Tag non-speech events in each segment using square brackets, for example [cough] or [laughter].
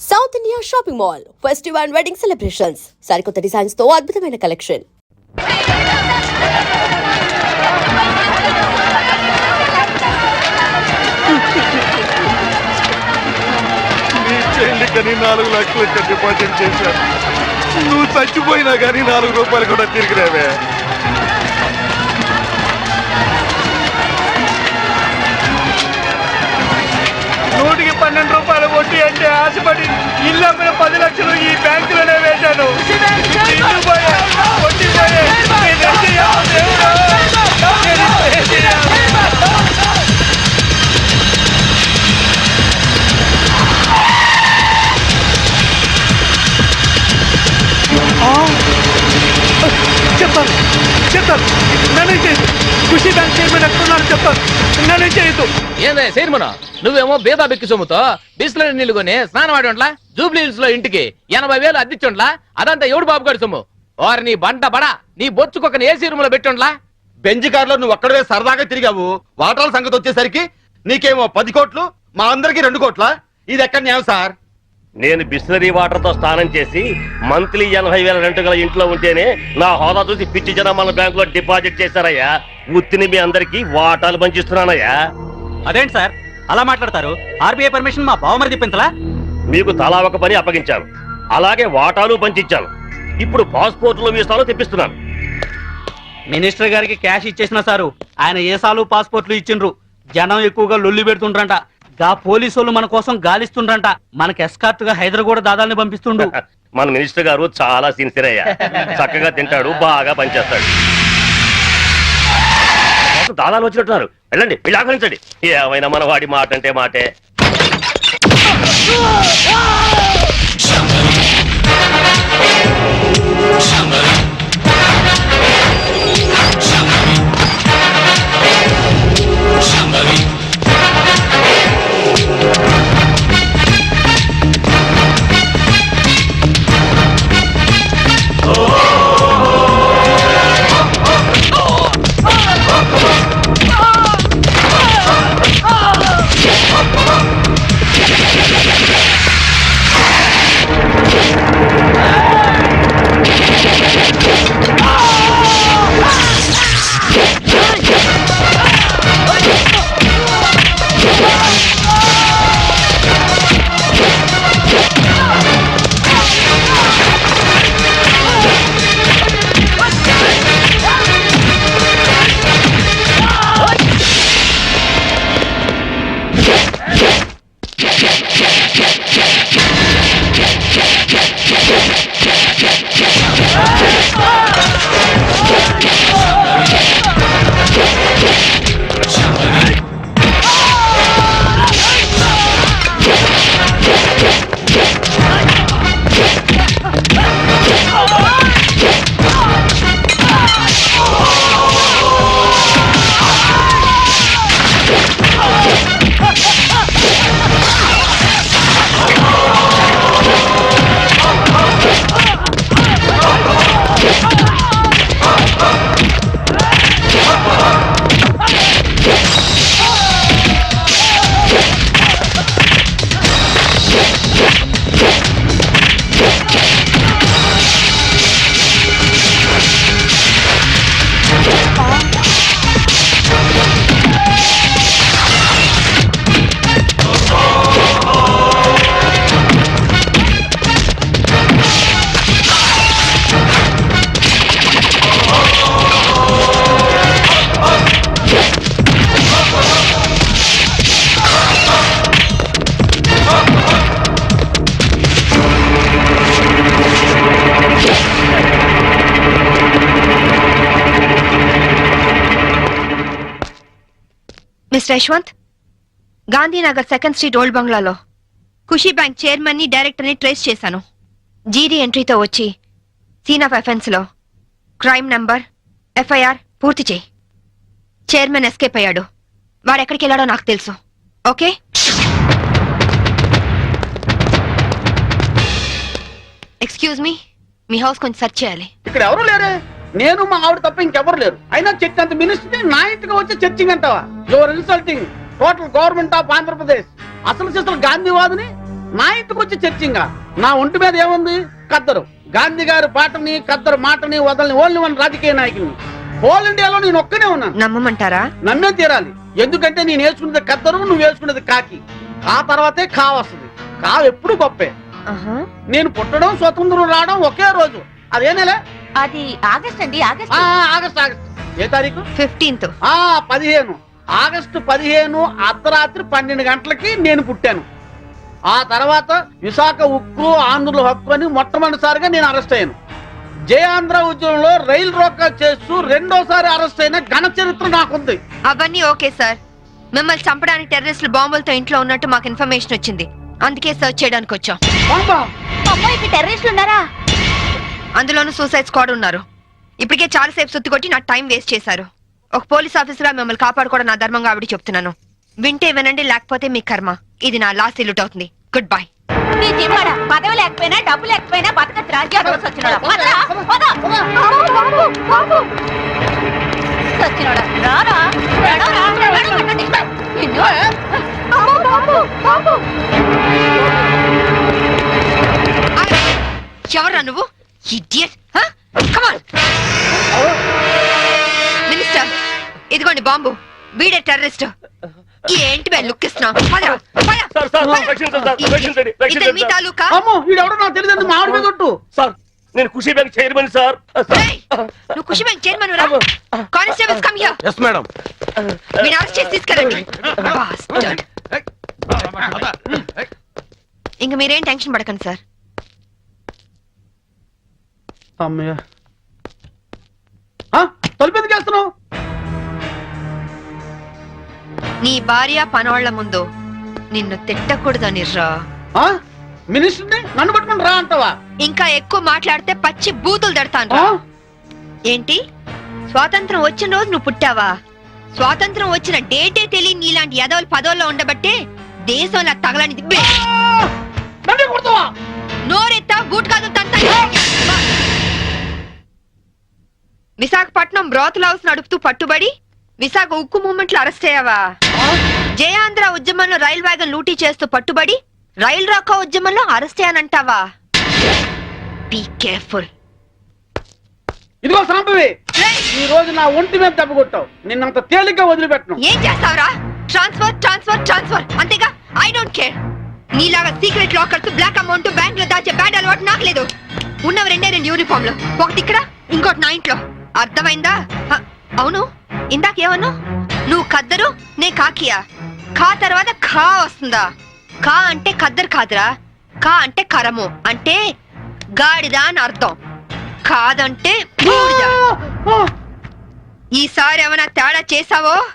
South India Shopping Mall festival and wedding celebrations సరికొత్త డిజైన్స్తో అద్భుతమైన కలెక్షన్ చెల్లికని నాలుగు లక్షలు డిపాజిట్ చేశాను? నువ్వు చచ్చిపోయినా కానీ నాలుగు రూపాయలు కూడా తిరిగి రావే పన్నెండు రూపాయలు వడ్డీ అంటే ఆశపడి ఇల్లు అమ్మిన పది లక్షలు ఈ బ్యాంకులోనే వేశాను. ఇల్లు చెప్తాను. చెప్తాను. నన్ను చేయదు ఖుషి బ్యాంక్ చైర్మన్ ఎక్కడున్నారు చెప్తాను. నన్ను చేయదు ఏందే చైర్మన్? నువ్వేమో బేదా బెక్కి సొమ్ముతో బిస్లరీ నీళ్ళు కొని స్నానం ఆడి జూబ్లీ హిల్స్లో ఇంటికి ఎనభై వేలు అద్దిచ్చుండ్లా అదంతా ఎవడు బాబు గారి సొమ్ము? వారి నీ బంట బడా నీ బొచ్చుకొక ఏసీ రూమ్లో పెట్టుండ్లా బెంజ్ కారులో నువ్వు ఒక్కడవే సరదాగా తిరిగావు. వాటాల సంగతి వచ్చేసరికి నీకేమో పది కోట్లు మా అందరికి రెండు కోట్ల? ఇది ఎక్కడ న్యాయం సార్? నేను బిస్లరీ వాటర్తో స్నానం చేసి మంత్లీ ఎనభై వేల రెంట్ గల ఇంట్లో ఉంటేనే నా హోదా చూసి పిచ్చి జనం మన బ్యాంక్లో డిపాజిట్ చేశారయ్యా. ఉత్తిని మీ అందరికి వాటాలు పంచిస్తున్నానయ్యా. అదేంటి సార్? అలా మాట్లాడతారు? ఆర్బీఐ పర్మిషన్ మా బావమరి చెప్పించలా మీకు తలా ఒక పని అప్పగించాను. అలాగే వాటాలు పంచిచ్చాను. ఇప్పుడు పాస్పోర్ట్లు వీసాలు తెప్పిస్తున్నాను. మినిస్టర్ గారికి క్యాష్ ఇచ్చేసిన సారు. ఆయన ఏసాలు పాస్పోర్ట్లు ఇచ్చిండ్రు? జనం ఎక్కువగా లొల్లి పెడుతుండ్రంట. గా పోలీసు మన కోసం గాలిస్తుండ్రంట. మనకి ఎస్కార్ట్గా హైదరాబాద్ దాదాల్ని పంపిస్తుండు. [laughs] మన మినిస్టర్ గారు చాలా సిన్సియర్ అయ్యా. చక్కగా తింటాడు బాగా పనిచేస్తాడు. దాదాలు వచ్చినట్టున్నారు. వెళ్ళండి వీళ్ళు ఆకలించండి ఏమైనా మన వాడి మాట అంటే మాటే. Mister Yashwant Gandhinagar second street old బంగ్లాలో. ఖుషీ బ్యాంక్ చైర్మన్ని డైరెక్టర్ని ట్రేస్ చేశాను. జీడీ ఎంట్రీతో వచ్చి సీన్ ఆఫ్ ఎఫెన్స్లో క్రైమ్ నంబర్ ఎఫ్ఐఆర్ పూర్తి చేయి. చైర్మన్ ఎస్కేప్ అయ్యాడు. వాడు ఎక్కడికి వెళ్ళాడో నాకు తెలుసు. ఓకే? Excuse me. మీ హౌస్ కొంచెం సెర్చ్ చేయాలి. ఇక్కడ ఎవరు లేరే? నేను మా ఆవిడ తప్ప ఇంకెవరు లేరు. అయినా చర్చ్ అంత మినిస్ట్రీ నా ఇంటికి వచ్చి చర్చింగ్ అంటావా? Your insulting total government of Andhra Pradesh అసలు చేసిన గాంధీవాదిని నా ఇంటికి వచ్చి చర్చింగా నా ఒంటి మీద ఏముంది? కద్దరు. గాంధీ గారి బాటని కద్దరు మాటని వదలని ఓన్లీ వన్ రాజకీయ నాయకుని హోల్ ఇండియాలో నేను ఒక్కనే ఉన్నాను. నమ్మమంటారా? నమ్మే తీరాలి. ఎందుకంటే నేను వేసుకున్నది కద్దరు నువ్వు వేసుకున్నది కాకి. ఆ తర్వాతే కా వస్తుంది. కా ఎప్పుడు గొప్పే. నేను పుట్టడం స్వతంత్రం రావడం ఒకే రోజు. అదే నెల? అది ఆగస్ట్ అండి ఆగస్ట్. ఆ, ఆగస్ట్ ఆగస్ట్. ఏ తారీఖు? ఫిఫ్టీన్త్. ఆ పదిహేను. ఆగస్టు పదిహేను అర్ధరాత్రి పన్నెండు గంటలకి నేను పుట్టాను. ఆ తర్వాత విశాఖ ఉక్కు ఆంధ్రుల హక్కు అని మొట్టమొదటిసారిగా నేను అరెస్ట్ అయ్యాను. జయాంధ్ర ఉద్యమంలో రైలు రోకా చేస్తూ రెండోసారి అరెస్ట్ అయిన ఘన చరిత్ర నాకుంది. అవన్నీ ఓకే సార్. మిమ్మల్ని చంపడానికి టెర్రరిస్టులు బాంబులతో ఇంట్లో ఉన్నట్టు మాకు ఇన్ఫర్మేషన్ వచ్చింది. అందుకే సర్చ్ చేయడానికి వచ్చాం బాంబా టెర్రరిస్టులు ఉన్నారా? అందులోనూ సూసైడ్ స్క్వాడ్ ఉన్నారు. ఇప్పటికే చాలా సేపు సుత్తి కొట్టి నాకు టైం వేస్ట్ చేశారు. ఒక పోలీస్ ఆఫీసర్గా మిమ్మల్ని కాపాడుకోవడం నా ధర్మంగా ఆవిడ చెప్తున్నాను. వింటే వినండి లేకపోతే మీ కర్మ. ఇది నా లాస్ట్ ఇల్లుట్ అవుతుంది. గుడ్ బై నీ జిమ్మడ? పదవి లేకపోయినా డబ్బు లేకపోయినా బతకచ్చు రాజ్యాలు వచ్చినాడా సచ్చినోడా రారా? రారా, రారా, పట్టండి. నిన్ను. అమ్మో, బాబు, బాబు. ఎవరా నువ్వు? ఇడియట్ కమాన్ మినిస్టర్ ఇదిగోండి బాంబు వీడే టెర్రరిస్ట్ ఏంటి బే లుక్ రక్షించండి, మీ. తాలూకా అమ్మో వీడెవడో నాకు తెలియదు మామిడి మీద ఒట్టు సార్ నేను ఖుషి బ్యాంక్ చైర్మన్ సార్ నువ్వు ఖుషి బ్యాంక్ చైర్మన్ రా constables come here yes madam వీని అరెస్ట్ చేసి తీసుకెళ్ళండి Bastard. ఇంక మీరేం టెన్షన్ పడకండి సార్ అమ్మయ్య. తలుపు ఎందుకు వేస్తున్నావు? నీ భార్య పనోళ్ళ ముందు నిన్ను తిట్టకూడదని రా. ఆ? మినిస్టర్ని నన్ను పట్టుకుని రా అంటావా? ఇంకా ఎక్కువ మాట్లాడితే పచ్చి బూతులు తిడతాను? రా. ఏంటి? స్వాతంత్రం వచ్చిన రోజు నువ్వు పుట్టావా? స్వాతంత్రం వచ్చిన డేటే తెలియని నీలాంటి యదవులు పదవుల్లో ఉండబట్టే దేశంలో తగలని దిబ్బే! నన్ను కొడతావా? నోరెత్తా బూట్ కాదు తంతా విశాఖపట్నం బ్రోత్ హౌస్ నడుపుతూ పట్టుబడి విశాఖ ఉక్కు మూమెంట్లో అరెస్ట్ అయ్యావా? జయాంధ్ర ఉద్యమంలో రైల్ వ్యాగన్ లూటీ చేస్తూ పట్టుబడి రైల్ రాకో ఉద్యమంలో అరెస్ట్ అయ్యానంటావా? బీ కేర్ఫుల్ ఇదిగో సాంబవి ఈ రోజు నా ఒంటి మీద దెబ్బ కొట్టావు. నిన్నంత తేలిగ్గా వదిలిపెట్టను ఏం చేస్తావురా? ట్రాన్స్ఫర్ ట్రాన్స్ఫర్ ట్రాన్స్ఫర్ అంతేగా? ఐ డోంట్ కేర్ నీలాగా సీక్రెట్ లాకర్స్ బ్లాక్ అమౌంట్ బ్యాంక్లో దాచే బ్యాడ్ అలవాటు నాకు లేదు. ఉన్నవి రెండే రెండు యూనిఫామ్లు ఒకటి ఇక్కడ ఇంకోటి నా ఇంట్లో. అర్థమైందా? అవును. ఇందాకేమన్నా నువ్వు కద్దరు నే కాకియా. కా తర్వాత ఖా వస్తుందా? కా అంటే కద్దరు కాదురా. కా అంటే కరము. అంటే గాడిద అని అర్థం. కాదంటే ఈసారి ఏమైనా తేడా చేసావో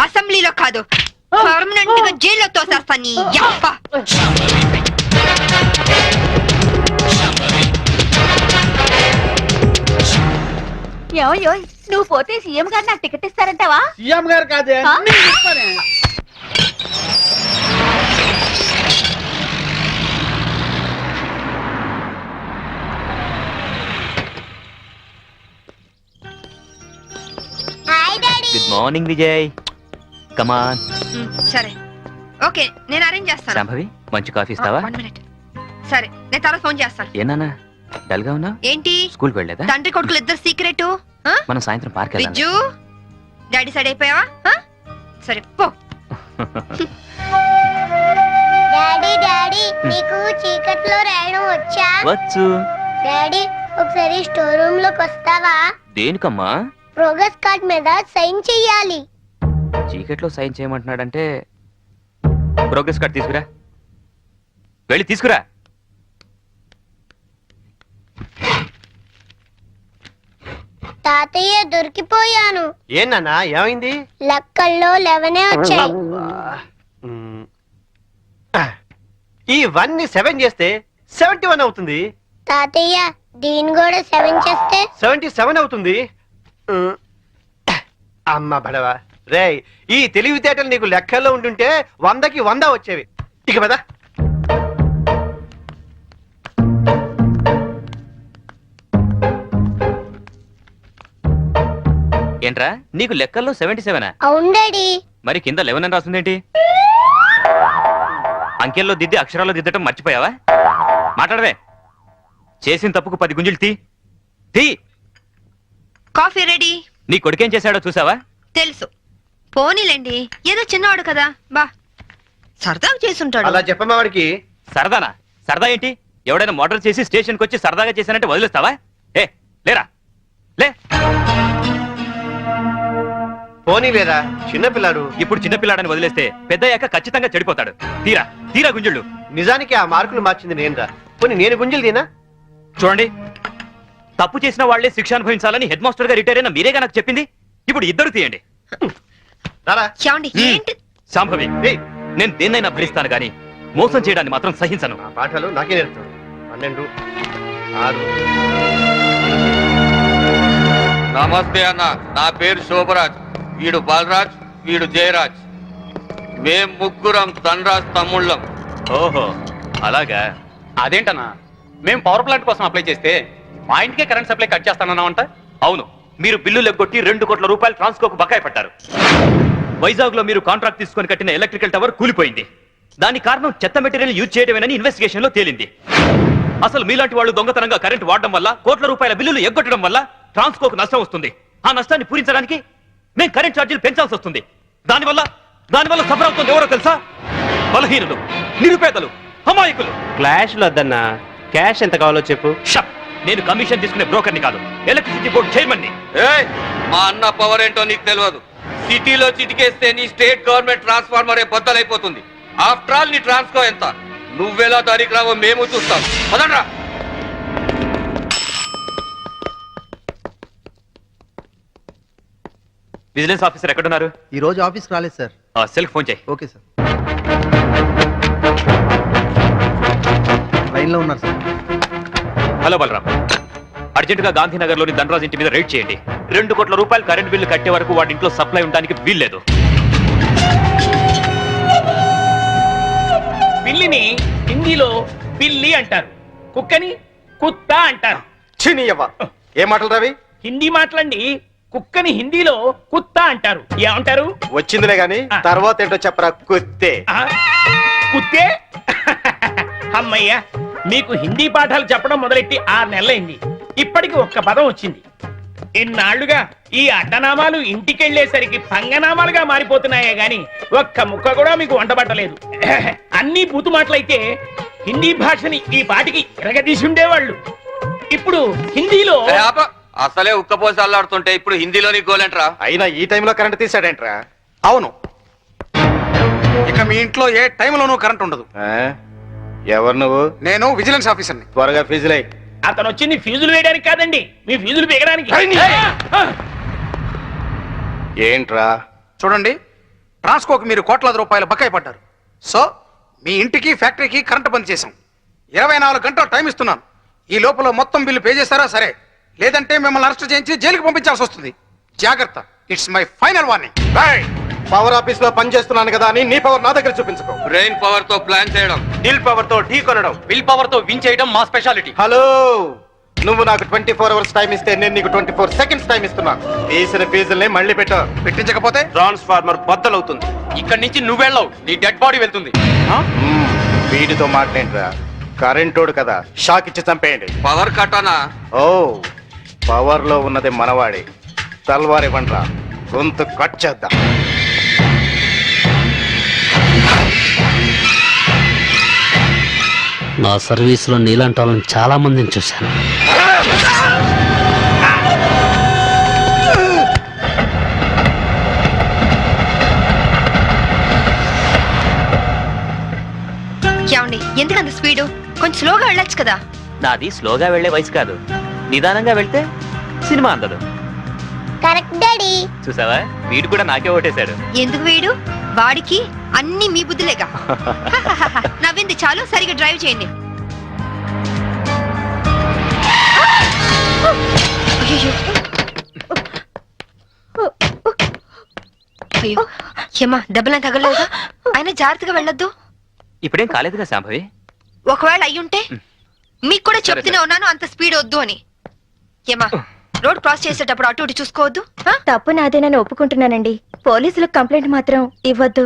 అసెంబ్లీలో కాదు. పర్మనెంట్గా జైల్లో తోసేస్తా నీ యప్ప. ఏమయ్యో నువ్వు పోతే సీఎం గారు నాకు టికెట్ ఇస్తారంటావా? సీఎం గారు కాదే ఆ? నేను ఇస్తానే. Good morning Vijay come on um, సరే. ఓకే నేను అరేంజ్ చేస్తాను. శాంభవి మంచి కాఫీ ఇస్తావా? వన్ మినిట్ సరే నేను తర్వాత ఫోన్ చేస్తాను. ఏనానా? డల్గా ఉన్నా? ఏంటి? స్కూల్కి వెళ్ళలేదా? తండ్రి కొడుకులు ఇద్దరు సీక్రెట్? మనం సాయంత్రం పార్క్ విజ్జు డాడీ సైడ్ అయిపోయావా? ఆ? సరే పో. డాడీ డాడీ నీకు చీకట్లో రాయడం వచ్చా? వచ్చు. డాడీ ఒకసారి స్టోర్ రూమ్లోకి వస్తావా? దేనికమ్మా? ప్రోగ్రెస్ కార్డ్ మీద సైన్ చెయ్యాలి. చీకట్లో సైన్ చేయమంటున్నాడంటే ప్రోగ్రెస్ కార్డ్ తీసుకురా. వెళ్ళి తీసుకురా. తాతయ్య దొరికిపోయాను. ఏనన్నా ఏమైంది? లెక్కల్లో లెవెనే వచ్చాయి. ఈ వన్ని సెవెన్ చేస్తే సెవెంటీ వన్ అవుతుంది. తాతయ్య దీని కూడా సెవెన్ చేస్తే? సెవెంటీ సెవెన్ అవుతుంది. మ్మ్. అమ్మ బడవా. రే ఈ తెలివితేటలు నీకు లెక్కల్లో ఉంటుంటే వందకి వంద వచ్చేవి. ఇక పద. ఏంట్రా? నీకు లెక్కల్లో సెవెంటీ సెవెనా అవును డాడీ మరి కింద లెవెన్ అని రాస్తుందేంటి అంకెల్లో దిద్ది అక్షరాల్లో దిద్దటం మర్చిపోయావా? మాట్లాడవే. చేసిన తప్పుకు పది గుంజులు తీ. తీ. Coffee ready. నీ కొడుకేం చేశాడో చూసావా? తెలుసు. పోనీలేండి ఏదో చిన్నవాడు కదా. బా. సరదాగా చేసుంటాడు. అలా చెప్పమ్మా వాడికి. సరదానా? సరదా ఏంటి? ఎవడైనా మోటార్ చేసి స్టేషన్కి వచ్చి సరదాగా చేశానంటే వదిలేస్తావా? పోనీ లేదా? చిన్నపిల్లాడు ఇప్పుడు చిన్నపిల్లాడని వదిలేస్తే పెద్దయ్యాక ఖచ్చితంగా చెడిపోతాడు. తీరా తీరా గుంజుళ్ళు. నిజానికి ఆ మార్కులు మార్చింది నేనురా పోనీ నేను గుంజలు తినా? చూడండి. తప్పు చేసిన వాళ్ళే శిక్ష అనుభవించాలని హెడ్ మాస్టర్గా రిటైర్ అయిన మీరేగా నాకు చెప్పింది ఇప్పుడు ఇద్దరు తీయండి. రారా. ఏమండి ఏంటి? శాంభవి ఏయ్, నేను దేన్నైనా భరిస్తాను కానీ మోసం చేయడాన్ని మాత్రం సహించను. ఆ పాఠాలు నాకే నేర్పుతాడు పన్నెండు ఆరు. నమస్తే అన్న నా పేరు శోభరాజ్. వీడు బాలరాజ్ వీడు జయరాజ్. మేం ముగ్గురం ధనరాజ్ తమ్ముళ్ళం. ఓహో అలాగా? అదేంటన్నా? మేము పవర్ ప్లాంట్ కోసం అప్లై చేస్తే మా ఇంటికే కరెంట్ సప్లై కట్ చేస్తానన్నావంట? అవును మీరు బిల్లులు ఎగ్గొట్టి రెండు కోట్ల రూపాయలు ట్రాన్స్కోకు బకాయి పట్టారు. వైజాగ్లో మీరు కాంట్రాక్ట్ తీసుకొని కట్టిన ఎలక్ట్రికల్ టవర్ కూలిపోయింది. దాని కారణం చెత్త మెటీరియల్ యూజ్ చేయడమేనని ఇన్వెస్టిగేషన్లో తేలింది. అసలు మీలాంటి వాళ్ళు దొంగతనంగా కరెంట్ వాడడం వల్ల కోట్ల రూపాయల బిల్లులు ఎగ్గొట్టడం వల్ల ట్రాన్స్కోకు నష్టం వస్తుంది. ఆ నష్టాన్ని పూరించడానికి మేము కరెంట్ ఛార్జీలు పెంచాల్సి వస్తుంది. దానివల్ల దానివల్ల సఫర్ అవుతుంది ఎవరో తెలుసా? బలహీనులు నిరుపేదలు అమాయకులు. క్లాష్ వద్దన్నా క్యాష్ ఎంత కావాలో చెప్పు. షప్ నేను కమిషన్ తీసుకునే బ్రోకర్ని కాదు. ఎలక్ట్రిసిటీ బోర్డు చైర్మన్ని ఏయ్ మా అన్న పవర్ ఏంటో నీకు తెలియదు. సిటీలో చిటికేస్తే నీ స్టేట్ గవర్నమెంట్ ట్రాన్స్ఫార్మర్ బద్దలైపోతుంది. ఆఫ్టర్ ఆల్ నీ ట్రాన్స్కో ఎంత? నువ్వెలా దానికి రావో మేము చూస్తాం. పదండ్రా. విజిలెన్స్ ఆఫీసర్ ఎక్కడున్నారు? ఈ రోజు ఆఫీస్ రాలేదు సార్. ఆ సెల్ ఫోన్ చేయి. Okay sir. లైన్లో ఉన్నారు సార్. హలో బలరాం. అర్జెంటుగా గాంధీనగర్లోని ధనరాజ్ ఇంటి మీద రైడ్ చేయండి. రెండు కోట్ల రూపాయలు కరెంట్ బిల్లు కట్టే వరకు వాడి ఇంట్లో సప్లై ఉండడానికి వీల్లేదు. పిల్లిని హిందీలో పిల్లి అంటారు. కుక్కని కుత్త అంటారు. చినియవ్వ ఏ మాటలు రవి? హిందీ మాటలండి. కుక్కని హిందీలో కుత్త అంటారు. ఏమంటారు? వచ్చిందిలే గాని ఆ. తర్వాత ఏంటో చెప్పరా కుత్తే. ఆ? కుత్తే? అమ్మయ్యా మీకు హిందీ పాఠాలు చెప్పడం మొదలెట్టి ఆరు నెలలైంది. ఇప్పటికి ఒక్క పదం వచ్చింది. ఇన్నాళ్ళుగా ఈ అడ్డనామాలు ఇంటికెళ్ళేసరికి పంగనామాలుగా మారిపోతున్నాయే గాని ఒక్క ముక్క కూడా మీకు వంటబట్టలేదు. అన్ని బూతు మాటలైతే హిందీ భాషని ఈ పాటికి ఇరగదీసి ఉండేవాళ్ళు. ఇప్పుడు హిందీలో ఆప. అసలే ఉక్కపోసి అల్లాడుతుంటే ఇప్పుడు హిందీలోని గోలేంట్రా అయినా ఈ టైంలో కరెంట్ తీసాడేంట్రా అవును. ఇక మీ ఇంట్లో ఏ టైంలోనూ కరెంట్ ఉండదు. ఎవరు నువ్వు? నేను విజిలెన్స్ ఆఫీసర్ని త్వరగా ఫీజులై అతను వచ్చింది ఫీజులు వేయడానికి కాదండి. మీ ఫీజులు పీకడానికి ఏంట్రా? చూడండి ట్రాన్స్కోకి మీరు కోట్లాది రూపాయలు బకాయి పడ్డారు. సో మీ ఇంటికి ఫ్యాక్టరీకి కరెంట్ బంద్ చేశాం. ఇరవై నాలుగు గంటలు టైం ఇస్తున్నాను. ఈ లోపల మొత్తం బిల్లు పే చేస్తారా? సరే. లేదంటే మిమ్మల్ని అరెస్ట్ చేయించి జైలుకి పంపించాల్సి వస్తుంది. జాగ్రత్త. It's my final warning power ఆఫీస్లో పని చేస్తున్నాను కదా అని నీ పవర్ నా దగ్గర చూపించుకో. బ్రెయిన్ పవర్తో ప్లాన్ చేయడం. దిల్ పవర్తో ఢీ కొనడం. విల్ పవర్తో విన్ చేయడం మా స్పెషాలిటీ హలో నువ్వు నాకు ట్వంటీ ఫోర్ అవర్స్ టైం ఇస్తే నేను నీకు ట్వంటీ ఫోర్ సెకండ్స్ టైం ఇస్తున్నా. తీసిన ఫీజుల్ని మళ్ళీ పెట్టు. పెట్టించకపోతే? ట్రాన్స్ఫార్మర్ బద్దలవుతుంది. ఇక్కడి నుంచి నువ్వు వెళ్ళవు. నీ డెడ్ బాడీ వెళ్తుంది. వీడితో మాట్లాడరా కరెంటోడు కదా. షాక్ ఇచ్చి చంపేయండి. పవర్ కట్టనా ఓ పవర్లో ఉన్నది మనవాడే. తల్వార్ ఇవ్వండ్రా. గొంతు కట్ చేద్దాం. నా సర్వీసులో నీలాంటి వాళ్ళని చాలా మందిని చూశాను. ఏమండి ఎందుకు అంత స్పీడు? కొంచెం స్లోగా వెళ్ళొచ్చు కదా. నాది స్లోగా వెళ్ళే వయసు కాదు. నిదానంగా వెళ్తే సినిమా అందదు. Correct daddy. చూసావా? వీడు కూడా నాకే ఓటేశాడు. ఎందుకు వీడు? వాడికి అన్ని మీ బుద్ధులేగా. [laughs] నవ్వింది చాలు సరిగా డ్రైవ్ చేయండి. అయ్యో. ఏమా దెబ్బలా తగలేదుగా అయినా జాగ్రత్తగా వెళ్ళొద్దు. ఇప్పుడేం కాలేదుగా శాంభవి ఒకవేళ అయ్యుంటే మీకు కూడా చెప్తూనే ఉన్నాను అంత స్పీడ్ వద్దు అని. ఏమా రోడ్ క్రాస్ చేసేటప్పుడు అటు ఇటు చూసుకోవద్దు? తప్పు నాదేనని ఒప్పుకుంటున్నానండి. పోలీసులకు కంప్లైంట్ మాత్రం ఇవ్వద్దు.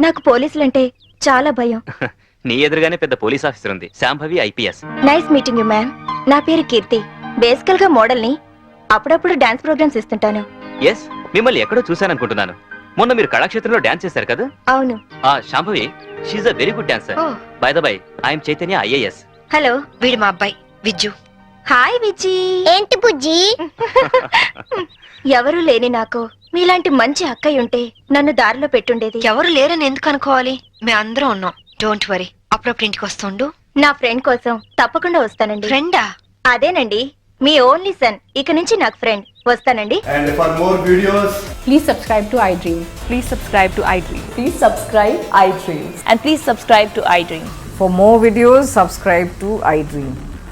నాకు పోలీసులంటే చాలా భయం. [laughs] నీ ఎదురుగానే పెద్ద పోలీస్ ఆఫీసర్ ఉంది. Shambhavi IPS. Nice meeting you ma'am. నా పేరు కీర్తి. బేసికల్గా మోడల్ని అప్పుడప్పుడు డాన్స్ ప్రోగ్రామ్స్ ఇస్తుంటాను. ఎస్ మిమ్మల్ని ఎక్కడో చూశాననుకుంటున్నాను. మొన్న మీరు కళాక్షేత్రంలో డాన్స్ చేశారు కదా? అవును. ఆ Shambhavi she's a very good dancer by the by I'm Chaitanya IAS hello. వీడు మా అబ్బాయి విజ్జు. హాయ్ విజ్జి ఏంటి బుజ్జి? [laughs] ఎవరు లేని నాకు మీలాంటి మంచి అక్కయ్య ఉంటే నన్ను దారిలో పెట్టుండేది. ఎవరు లేరని ఎందుకు అనుకోవాలి? మేము అందరం ఉన్నాం. డోంట్ వరీ అప్పుడప్పుడు ఇంటికి వస్తుండు నా ఫ్రెండ్ కోసం తప్పకుండా వస్తానండి. ఫ్రెండా అదేనండి మీ ఓన్లీ సన్. ఇక నుంచి నాకు ఫ్రెండ్. వస్తానండి. And for more videos, Please subscribe to iDream. Please subscribe to iDream. Please subscribe iDream. And please subscribe to iDream.